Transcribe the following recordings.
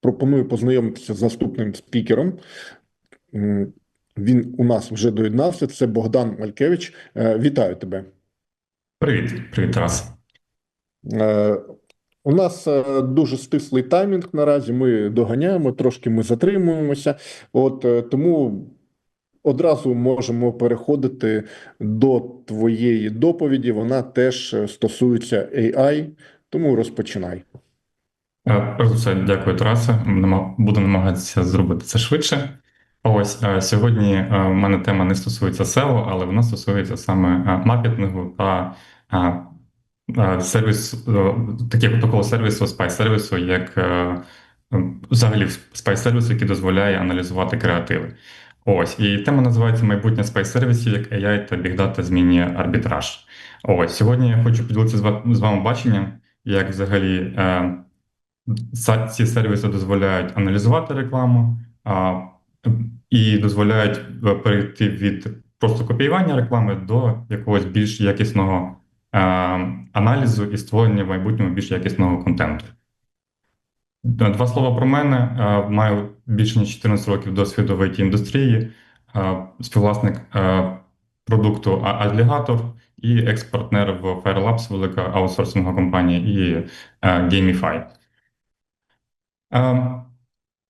пропоную познайомитися з наступним спікером. Він у нас вже доєднався. Це Богдан Малькевич. Е, Вітаю тебе. Привіт, привіт, Тарас. Е, У нас е, дуже стислий таймінг наразі. Ми доганяємо, трошки ми затримуємося. От тому одразу можемо переходити до твоєї доповіді. Вона теж стосується AI, тому розпочинай. Е, Перш за все, дякую, Тарасе. Буду намагатися зробити це швидше. Ось е, сьогодні е, в мене тема не стосується SEO, але вона стосується саме маркетингу та сервіс, е, такого сервісу, спай-сервісу, як взагалі спай-сервісу, який дозволяє аналізувати креативи. Ось, і тема називається майбутнє спай-сервісів, як AI та Data змінює арбітраж. Ось, сьогодні я хочу поділитися з ва- з вами баченням, як взагалі Ці сервіси дозволяють аналізувати рекламу а, і дозволяють е, перейти від просто копіювання реклами до якогось більш якісного е, аналізу і створення в майбутньому більш якісного контенту. Два слова про мене. Е, Маю більше ніж 14 років досвіду в it індустрії, співвласник е, продукту А- і екс-партнер в Firelabs, велика аутсорсингова компанія, і е, Gamify. Е,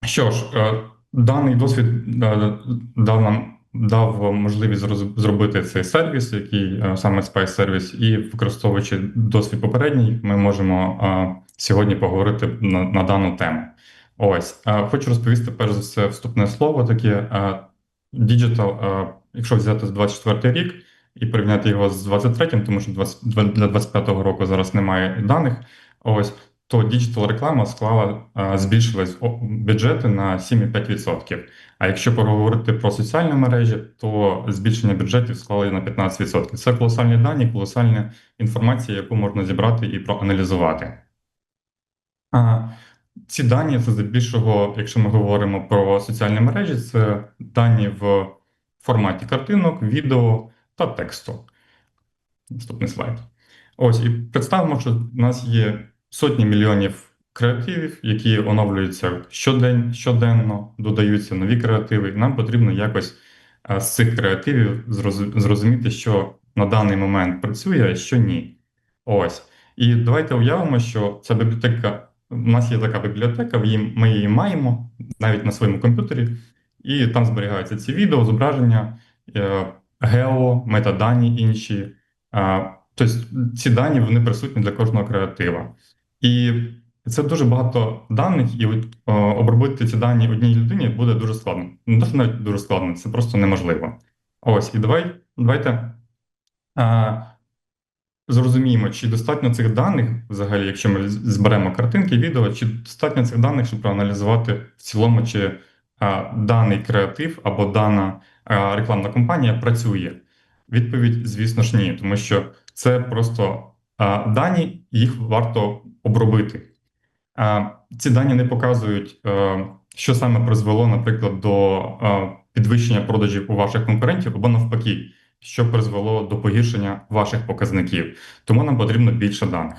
Що ж, е, даний досвід е, дав нам дав можливість зробити цей сервіс, який е, саме Spice сервіс, і використовуючи досвід попередній, ми можемо сьогодні поговорити на, на дану тему. Ось хочу розповісти перш за все вступне слово. Таке е, якщо взяти з 24 рік і порівняти його з 23-м, тому що 20, для 25-го року зараз немає даних. Ось то діджитал реклама склала а, збільшилась бюджети на 7,5%. А якщо поговорити про соціальні мережі, то збільшення бюджетів склали на 15%. Це колосальні дані, колосальна інформація, яку можна зібрати і проаналізувати. Ці дані це здебільшого, якщо ми говоримо про соціальні мережі, це дані в форматі картинок, відео та тексту. Наступний слайд. Ось і представимо, що в нас є сотні мільйонів креативів, які оновлюються щодень, щоденно, додаються нові креативи, нам потрібно якось е, з цих креативів зрозуміти, що на даний момент працює, а що ні. Ось. І давайте уявимо, що ця бібліотека, у нас є така бібліотека, ми її маємо навіть на своєму комп'ютері, і там зберігаються ці відео, зображення, е, гео, метадані інші. Е, Тобто ці дані вони присутні для кожного креатива. І це дуже багато даних, і от, е, обробити ці дані одній людині буде дуже складно. Не що навіть дуже складно, це просто неможливо. Ось, і давай, давайте е, зрозуміємо, чи достатньо цих даних, взагалі, якщо ми зберемо картинки, відео, чи достатньо цих даних, щоб проаналізувати в цілому, чи е, даний креатив або дана е, рекламна компанія працює. Відповідь, звісно ж, ні, тому що це просто а, дані, їх варто обробити. Ці дані не показують, е, що саме призвело, наприклад, до е, підвищення продажів у ваших конкурентів, або навпаки, що призвело до погіршення ваших показників. Тому нам потрібно більше даних.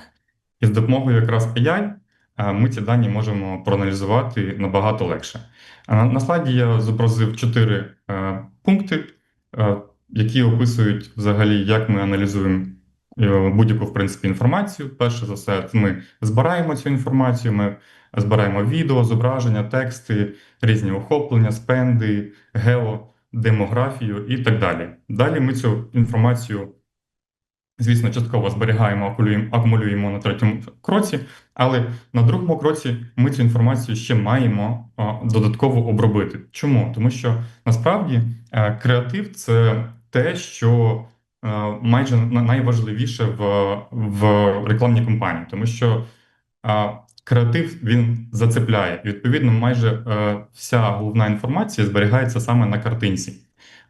І з допомогою якраз AI е, ми ці дані можемо проаналізувати набагато легше. На, слайді я зобразив чотири пункти, які описують взагалі, як ми аналізуємо будь-яку в принципі інформацію. Перше за все, ми збираємо цю інформацію, ми збираємо відео, зображення, тексти, різні охоплення, спенди, гео, демографію і так далі. Далі ми цю інформацію, звісно, частково зберігаємо, акумулюємо, на третьому кроці, але на другому кроці ми цю інформацію ще маємо додатково обробити. Чому? Тому що насправді е, креатив це те, що е, майже найважливіше в, в рекламній кампанії, тому що е, креатив він зацепляє. І, відповідно, майже е, вся головна інформація зберігається саме на картинці.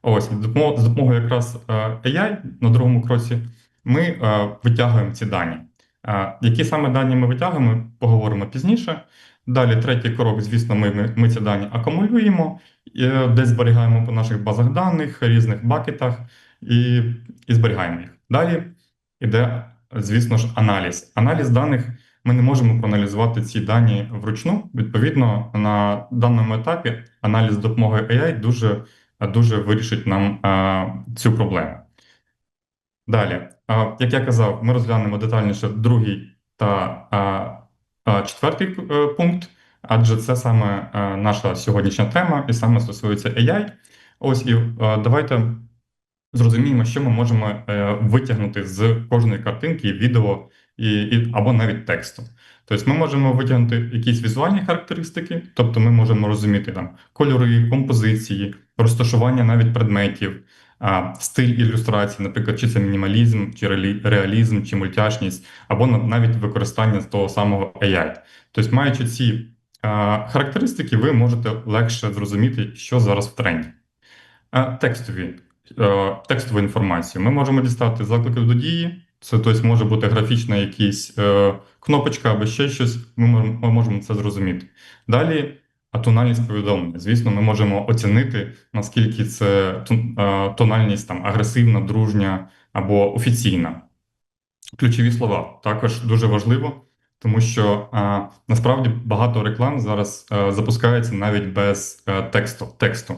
Ось з допомогою якраз е, AI на другому кроці ми е, витягуємо ці дані. Е, Які саме дані ми витягуємо, поговоримо пізніше. Далі, третій крок, звісно, ми, ми, ці дані акумулюємо, е, десь зберігаємо по наших базах даних, різних бакетах і, і зберігаємо їх. Далі йде, звісно ж, аналіз. Аналіз даних ми не можемо проаналізувати ці дані вручну. Відповідно, на даному етапі аналіз з допомогою AI дуже, дуже вирішить нам а, цю проблему. Далі, а, як я казав, ми розглянемо детальніше другий та а, а, четвертий е, пункт, адже це саме е, наша сьогоднішня тема і саме стосується AI. Ось і е, давайте зрозуміємо, що ми можемо е, витягнути з кожної картинки, відео і, і, або навіть тексту. Тобто ми можемо витягнути якісь візуальні характеристики, тобто ми можемо розуміти там кольори, композиції, розташування навіть предметів, стиль ілюстрації, наприклад, чи це мінімалізм, чи реалізм, чи мультяшність, або навіть використання того самого AI. Тобто, маючи ці характеристики, ви можете легше зрозуміти, що зараз в тренді. Текстові, текстову інформацію. Ми можемо дістати заклики до дії. Це тобто, може бути графічна якась е, кнопочка або ще щось. Ми можемо, ми можемо це зрозуміти. Далі а тональність повідомлення. Звісно, ми можемо оцінити, наскільки це е, тональність там агресивна, дружня або офіційна. Ключові слова також дуже важливо, тому що е, насправді багато реклам зараз е, запускається навіть без е, тексту. тексту.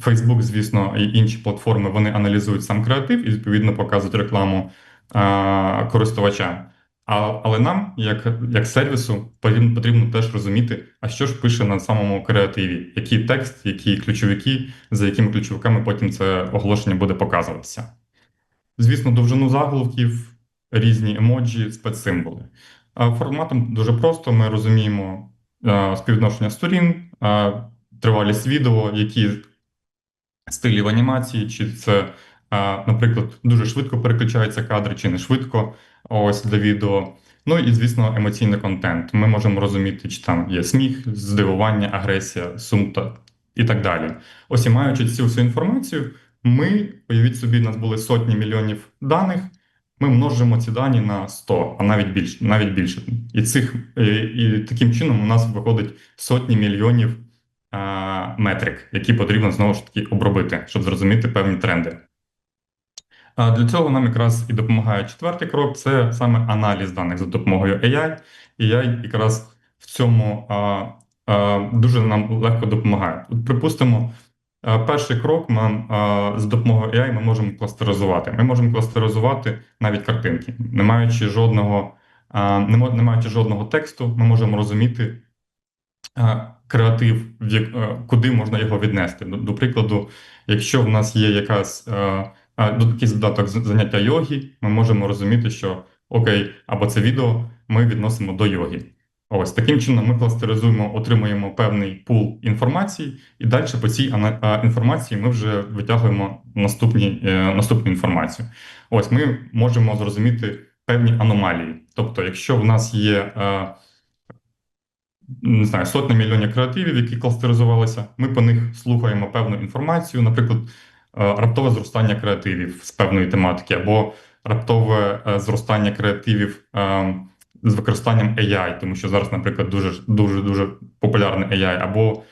Facebook, звісно, і інші платформи вони аналізують сам креатив і відповідно показують рекламу е, користувачам. А, але нам, як, як сервісу, потрібно, потрібно теж розуміти, а що ж пише на самому креативі, який текст, які ключовики, за якими ключовиками потім це оголошення буде показуватися. Звісно, довжину заголовків, різні емоджі, спецсимволи. Форматом дуже просто ми розуміємо співвідношення сторін, тривалість відео, які стилі в анімації, чи це, наприклад, дуже швидко переключаються кадри, чи не швидко ось для відео. Ну і, звісно, емоційний контент. Ми можемо розуміти, чи там є сміх, здивування, агресія, сум та і так далі. Ось і маючи цю всю інформацію, ми, уявіть собі, у нас були сотні мільйонів даних. Ми множимо ці дані на 100, а навіть більше, навіть більше. І цих і, і таким чином у нас виходить сотні мільйонів метрик, які потрібно знову ж таки обробити, щоб зрозуміти певні тренди. Для цього нам якраз і допомагає четвертий крок це саме аналіз даних за допомогою AI. І AI якраз в цьому а, а, дуже нам легко допомагає. От, припустимо, перший крок нам а, з допомогою AI ми можемо кластеризувати. Ми можемо кластеризувати навіть картинки, не маючи жодного, а, не, маючи жодного тексту, ми можемо розуміти креатив, в як- е, куди можна його віднести. До, до прикладу, якщо в нас є якась е, ну, якийсь додаток заняття йоги, ми можемо розуміти, що окей, або це відео ми відносимо до йоги. Ось таким чином ми кластеризуємо, отримуємо певний пул інформації, і далі по цій інформації ми вже витягуємо наступні, е, наступну інформацію. Ось ми можемо зрозуміти певні аномалії. Тобто, якщо в нас є е, не знаю, сотні мільйонів креативів, які кластеризувалися. Ми по них слухаємо певну інформацію, наприклад, е, раптове зростання креативів з певної тематики, або раптове е, зростання креативів е, з використанням AI, тому що зараз, наприклад, дуже дуже дуже популярний AI, або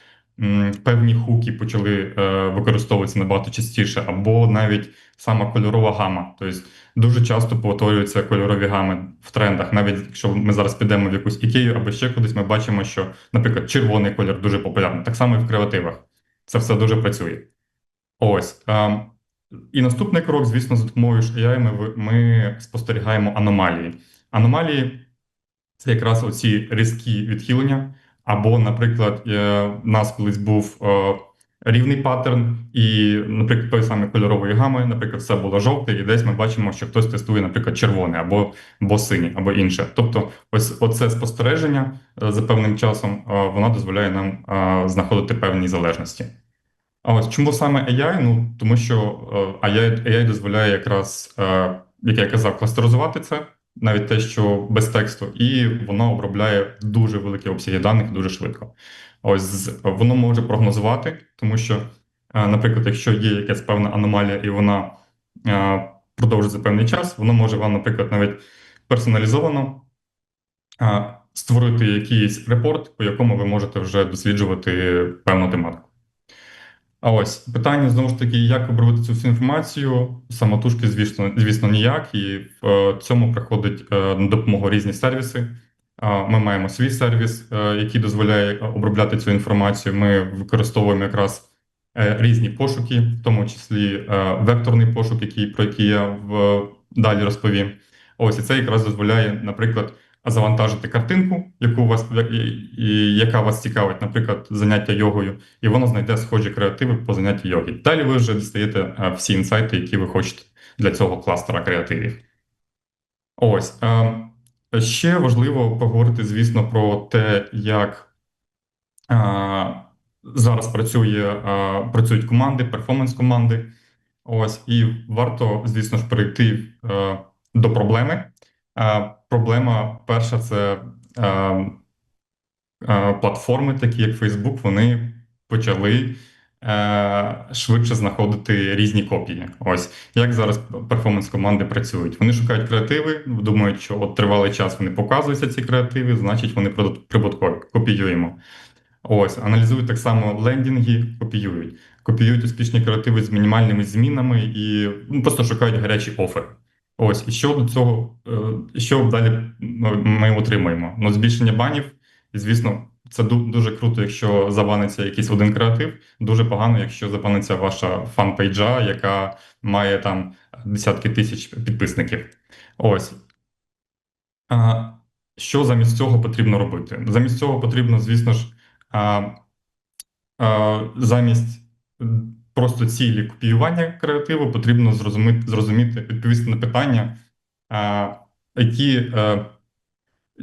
певні хуки почали е, використовуватися набагато частіше, або навіть сама кольорова гама. Тобто дуже часто повторюються кольорові гами в трендах. Навіть якщо ми зараз підемо в якусь ікею або ще кудись, ми бачимо, що, наприклад, червоний колір дуже популярний. Так само і в креативах. Це все дуже працює. Ось. ем, і наступний крок, звісно, за допомогою AI ми, ми спостерігаємо аномалії. Аномалії це якраз оці різкі відхилення. Або, наприклад, е, в нас колись був е, рівний паттерн, і, наприклад, той самий кольорової гами, наприклад, все було жовте, і десь ми бачимо, що хтось тестує, наприклад, червоне або, або синє, або інше. Тобто, ось оце спостереження е, за певним часом, е, воно дозволяє нам е, знаходити певні залежності. А ось чому саме AI? Ну тому що е, AI, AI дозволяє якраз, е, як я казав, кластеризувати це, навіть те, що без тексту, і воно обробляє дуже великі обсяги даних дуже швидко. Ось воно може прогнозувати, тому що, е, наприклад, якщо є якась певна аномалія і вона е, продовжується певний час, воно може вам, наприклад, навіть персоналізовано е, створити якийсь репорт, по якому ви можете вже досліджувати певну тематику. А ось питання знову ж таки, як обробити цю всю інформацію? Самотужки, звісно, звісно, ніяк, і в е, цьому приходить е, на допомогу різні сервіси. Ми маємо свій сервіс, е, який дозволяє обробляти цю інформацію. Ми використовуємо якраз різні пошуки, в тому числі векторний пошук, який, про який я в, далі розповім. Ось і це якраз дозволяє, наприклад, завантажити картинку, яку вас і- яка вас цікавить, наприклад, заняття йогою, і воно знайде схожі креативи по заняттю йоги. Далі ви вже дістаєте е, всі інсайти, які ви хочете для цього кластера креативів. Ось. е, Ще важливо поговорити, звісно, про те, як е, зараз працює, працюють команди, перформанс-команди. Ось, і варто, звісно ж, перейти до проблеми. Проблема перша це е, е, платформи, такі як Facebook, вони почали е, швидше знаходити різні копії. Ось як зараз перформанс-команди працюють. Вони шукають креативи, думають, що от тривалий час вони показуються ці креативи, значить вони прибуткові. Копіюємо. Ось, аналізують так само лендінги, копіюють. Копіюють успішні креативи з мінімальними змінами і ну, просто шукають гарячі офери. Ось, і що до цього, е, що далі ми ми отримаємо? Ну, збільшення банів, і звісно, це дуже круто, якщо забаниться якийсь один креатив. Дуже погано, якщо забаниться ваша фан-пейджа, яка має там десятки тисяч підписників. Ось. Що замість цього потрібно робити? Замість цього потрібно, звісно ж, замість просто цілі копіювання креативу потрібно зрозуміти, зрозуміти відповісти на питання, які, е,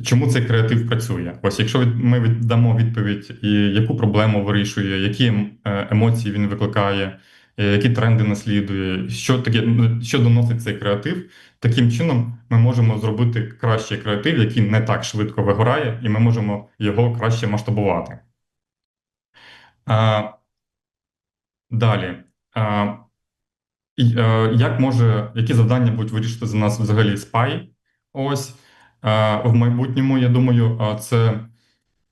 чому цей креатив працює. Ось якщо ми віддамо відповідь, і яку проблему вирішує, які ем- е, емоції він викликає, е, які тренди наслідує, що таке, ну, що доносить цей креатив, таким чином ми можемо зробити кращий креатив, який не так швидко вигорає, і ми можемо його краще масштабувати. Далі. І, е, як може, які завдання будуть вирішити за нас взагалі Spy? Ось е, в майбутньому, я думаю, е, це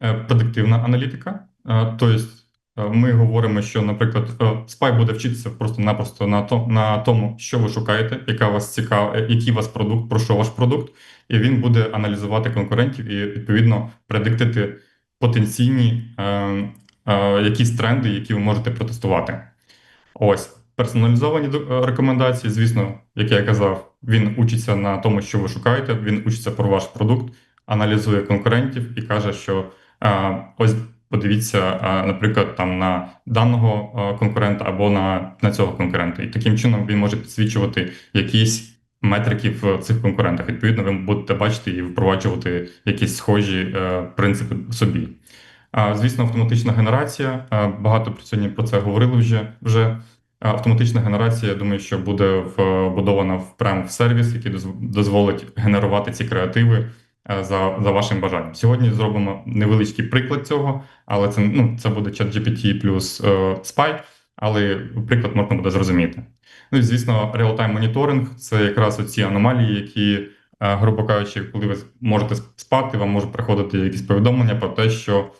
е, предиктивна аналітика. Е, Тобто, е, ми говоримо, що, наприклад, е, Spy буде вчитися просто-напросто на, то, на тому, що ви шукаєте, яка вас цікава, е, який вас продукт, про що ваш продукт, і він буде аналізувати конкурентів і відповідно предиктити потенційні е, е, якісь тренди, які ви можете протестувати. Ось персоналізовані е, рекомендації. Звісно, як я казав, він учиться на тому, що ви шукаєте. Він учиться про ваш продукт, аналізує конкурентів і каже, що е, ось подивіться, е, наприклад, там на даного е, конкурента або на, на цього конкурента. І таким чином він може підсвічувати якісь метрики в цих конкурентах. Відповідно, ви будете бачити і впроваджувати якісь схожі е, принципи собі. Звісно, автоматична генерація. Багато сьогодні про це говорили вже. вже. Автоматична генерація, я думаю, що буде вбудована прямо в сервіс, який дозволить генерувати ці креативи за, за вашим бажанням. Сьогодні зробимо невеличкий приклад цього, але це, ну, це буде ChatGPT плюс е, Spy, але приклад можна буде зрозуміти. Ну і звісно, реал-тайм моніторинг це якраз оці аномалії, які, е, грубо кажучи, коли ви можете спати, вам можуть приходити якісь повідомлення про те, що,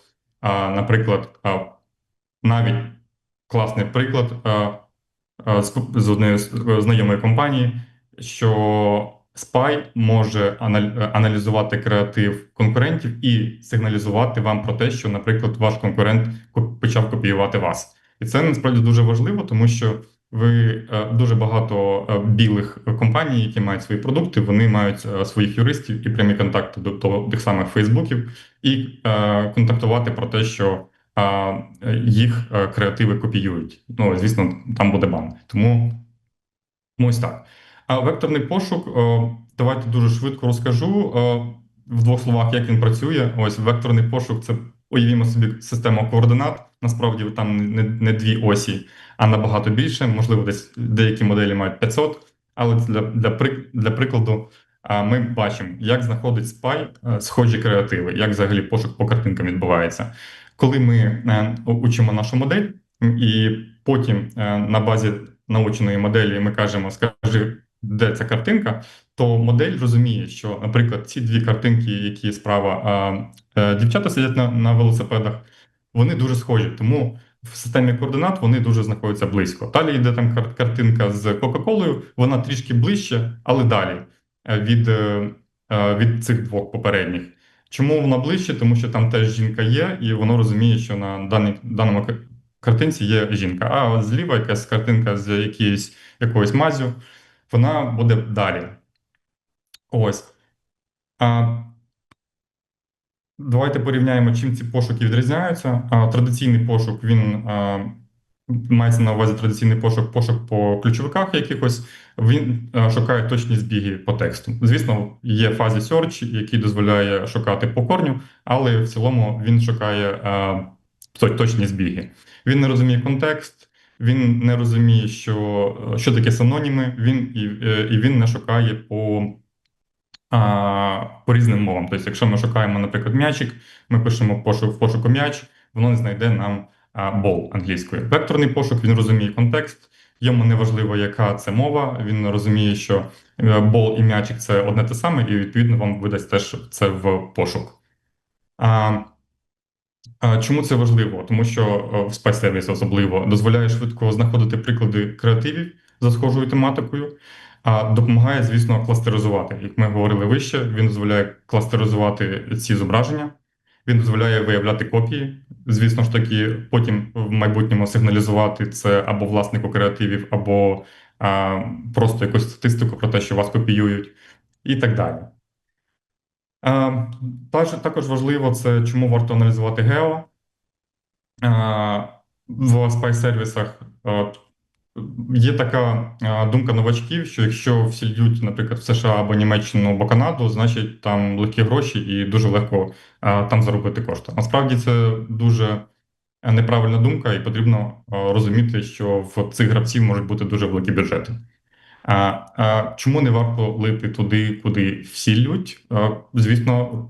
наприклад, навіть класний приклад з однієї з- знайомої компанії, що Spy може анал- аналізувати креатив конкурентів і сигналізувати вам про те, що, наприклад, ваш конкурент ко- почав копіювати вас. І це насправді дуже важливо, тому що ви е, дуже багато е, білих компаній, які мають свої продукти, вони мають е, своїх юристів і прямі контакти до, тих самих Фейсбуків, і контактувати про те, що їх креативи копіюють. Ну, звісно, там буде бан. Тому ну, ось так. А векторний пошук, давайте дуже швидко розкажу в двох словах, як він працює. Ось векторний пошук це уявімо собі систему координат. Насправді там не, не дві осі, а набагато більше. Можливо, десь деякі моделі мають 500, але для, для, для прикладу. Ми бачимо, як знаходить Spy е, схожі креативи, як взагалі пошук по картинкам відбувається. Коли ми е, учимо нашу модель, і потім е, на базі наученої моделі ми кажемо, скажи, де ця картинка, то модель розуміє, що, наприклад, ці дві картинки, які справа дівчата сидять на, на велосипедах, вони дуже схожі. Тому в системі координат вони дуже знаходяться близько. Далі йде там кар- картинка з Кока-Колою, вона трішки ближче, але далі е, від, е, е, від цих двох попередніх. Чому вона ближче? Тому що там теж жінка є, і воно розуміє, що на даній, даному картинці є жінка. А зліва якась картинка з якоюсь, якоюсь мазю, вона буде далі. Ось. А, давайте порівняємо, чим ці пошуки відрізняються. Традиційний пошук він мається на увазі традиційний пошук, пошук по ключовиках якихось. Він шукає точні збіги по тексту. Звісно, є фазі search, який дозволяє шукати по корню, але в цілому він шукає точні збіги. Він не розуміє контекст. Він не розуміє, що, що таке синоніми, він і, е, і він не шукає по по різним мовам. Тобто, якщо ми шукаємо, наприклад, м'ячик, ми пишемо пошук в пошуку м'яч, воно не знайде нам бол англійською. Векторний пошук він розуміє контекст. Йому не важливо, яка це мова. Він розуміє, що е, бол і м'ячик це одне те саме, і відповідно вам видасть теж це в пошук. А, а Чому це важливо? Тому що е, в Spice Service особливо дозволяє швидко знаходити приклади креативів за схожою тематикою, а допомагає, звісно, кластеризувати. Як ми говорили вище, він дозволяє кластеризувати ці зображення, він дозволяє виявляти копії. Звісно ж таки, потім в майбутньому сигналізувати це або власнику креативів, або а, просто якусь статистику про те, що вас копіюють, і так далі. А, також, важливо це, чому варто аналізувати гео. В Spy сервісах от, є така думка новачків, що якщо всільють, наприклад, в США або Німеччину або Канаду, значить там легкі гроші і дуже легко а, там заробити кошти. Насправді це дуже неправильна думка, і потрібно розуміти, що в цих гравців можуть бути дуже великі бюджети. Чому не варто лити туди, куди всі лють? Звісно,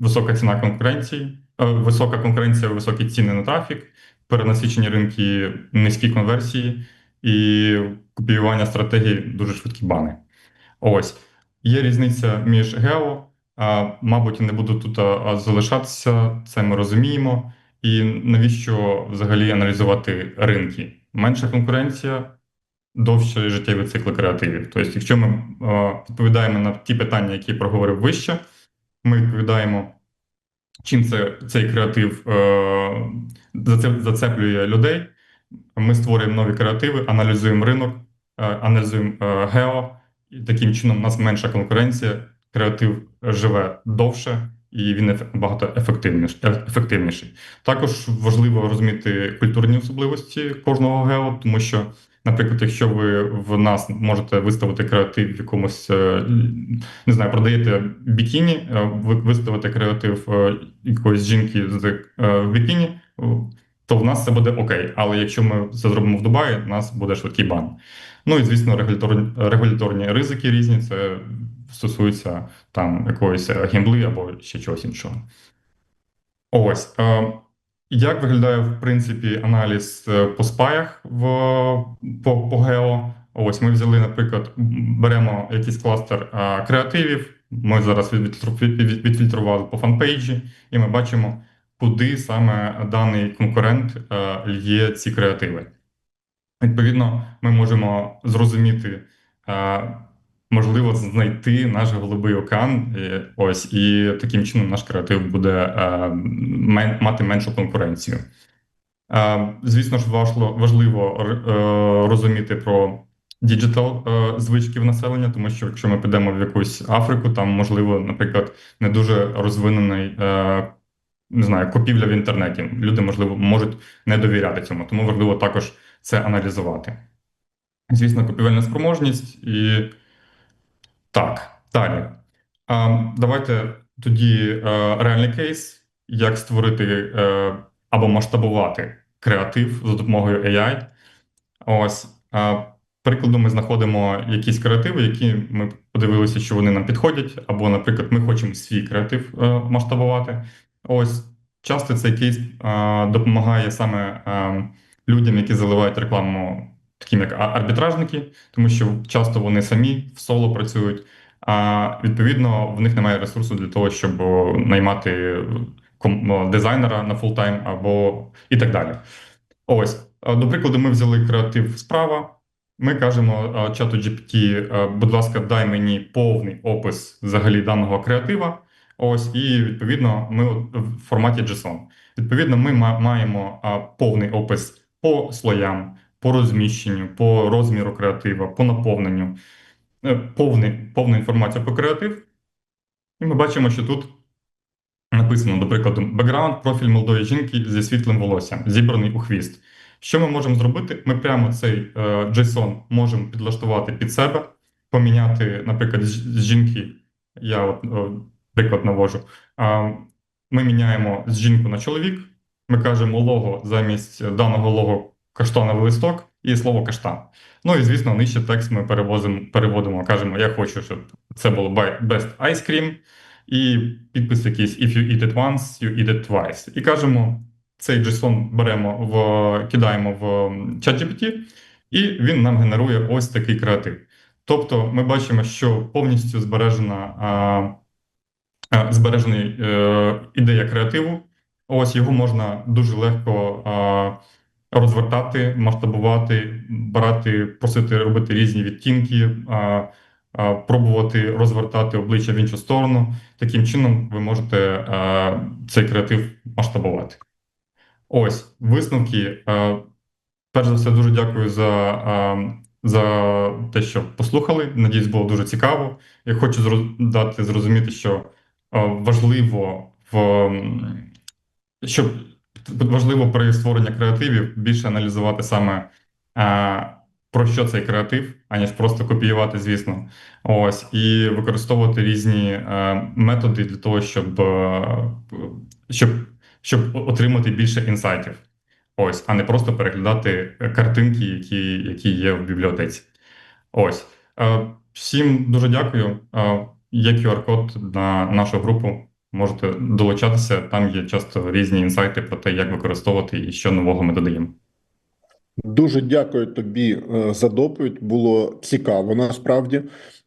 висока ціна конкуренції, е, висока конкуренція, високі ціни на трафік, перенасичені ринки, низькі конверсії і копіювання стратегій дуже швидкі бани. Ось є різниця між гео. А, мабуть, не буду тут залишатися, це ми розуміємо. І навіщо взагалі аналізувати ринки? Менша конкуренція, довші життєві цикли креативів. Тобто, якщо ми відповідаємо на ті питання, які я проговорив вище, ми відповідаємо, чим це, цей креатив е, зацеплює людей. Ми створюємо нові креативи, аналізуємо ринок, е, аналізуємо е, гео, і таким чином у нас менша конкуренція, креатив живе довше і він багато ефективніш- ефективніший. Також важливо розуміти культурні особливості кожного гео, тому що, наприклад, якщо ви в нас можете виставити креатив в якомусь, е, не знаю, продаєте бікіні, е, ви виставите креатив е, якоїсь жінки з е, бікіні, е, то в нас це буде окей. Але якщо ми це зробимо в Дубаї, у нас буде швидкий бан. Ну і звісно, регуляторні, регуляторні ризики різні. Це стосується там якоїсь е, гімбли або ще чогось іншого. Ось. Е, як виглядає, в принципі, аналіз е, по спаях в, по, по гео? Ось ми взяли, наприклад, беремо якийсь кластер е, креативів. Ми зараз відфільтру- від- від- відфільтрували по фанпейджі, і ми бачимо, куди саме даний конкурент е, лє ці креативи. Відповідно, ми можемо зрозуміти, е, можливо, знайти наш голубий океан. Ось, і таким чином наш креатив буде е, мати меншу конкуренцію. Звісно ж, важливо, розуміти про діджитал звички в населення, тому що якщо ми підемо в якусь Африку, там можливо, наприклад, не дуже розвинений. Е, Не знаю, купівля в інтернеті. Люди, можливо, можуть не довіряти цьому, тому важливо також це аналізувати. Звісно, купівельна спроможність і так, далі. А, давайте тоді е, реальний кейс, як створити е, або масштабувати креатив за допомогою AI. Ось, а, прикладу, ми знаходимо якісь креативи, які ми подивилися, що вони нам підходять, або, наприклад, ми хочемо свій креатив е, масштабувати. Ось, часто цей кейс е, допомагає саме е, людям, які заливають рекламу, таким як арбітражники, тому що часто вони самі в соло працюють. А відповідно, в них немає ресурсу для того, щоб наймати ком- дизайнера на фултайм або і так далі. Ось, до прикладу, ми взяли креатив справа. Ми кажемо чату GPT, будь ласка, дай мені повний опис взагалі даного креатива. Ось, і відповідно, ми в форматі JSON. Відповідно, ми маємо повний опис по слоям, по розміщенню, по розміру креатива, по наповненню, е, повний, повну інформацію про креатив. І ми бачимо, що тут написано, до прикладу, бекграунд, профіль молодої жінки зі світлим волоссям, зібраний у хвіст. Що ми можемо зробити? Ми прямо цей е, JSON можемо підлаштувати під себе, поміняти, наприклад, з жінки, я от, приклад навожу. Ми міняємо з жінку на чоловік, ми кажемо лого замість даного лого каштановий листок і слово каштан. Ну і звісно, нижче текст ми перевозимо, переводимо, кажемо, я хочу, щоб це було best ice cream, і підпис якийсь if you eat it once, you eat it twice. І кажемо, цей JSON беремо в кидаємо в ChatGPT, і він нам генерує ось такий креатив. Тобто, ми бачимо, що повністю збережена а, збережена е, ідея креативу. Ось його можна дуже легко розвертати, масштабувати, брати, просити робити різні відтінки, пробувати розвертати обличчя в іншу сторону. Таким чином, ви можете цей креатив масштабувати. Ось висновки. Е, Перш за все, дуже дякую за, е, за те, що послухали. Надіюсь, було дуже цікаво. Я хочу дати зрозуміти, що е, важливо в щоб важливо при створенні креативів більше аналізувати саме е, про що цей креатив, аніж просто копіювати, звісно. Ось і використовувати різні е, методи для того, щоб, е, щоб щоб отримати більше інсайтів. Ось, а не просто переглядати е, картинки, які, які є в бібліотеці. Ось. Е, Всім дуже дякую. Є QR-код на нашу групу. Можете долучатися. Там є часто різні інсайти про те, як використовувати і що нового ми додаємо. Дуже дякую тобі е, за доповідь. Було цікаво насправді.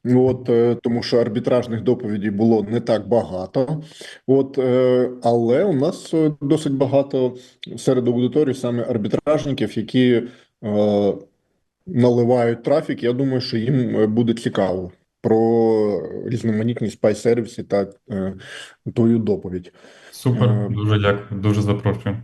От е, тому, що арбітражних доповідей було не так багато. От, е, але у нас досить багато серед аудиторії саме арбітражників, які наливають трафік. Я думаю, що їм буде цікаво про різноманітні спай-сервіси та е, твою доповідь. Супер, Е, дуже дякую, дуже запрошую.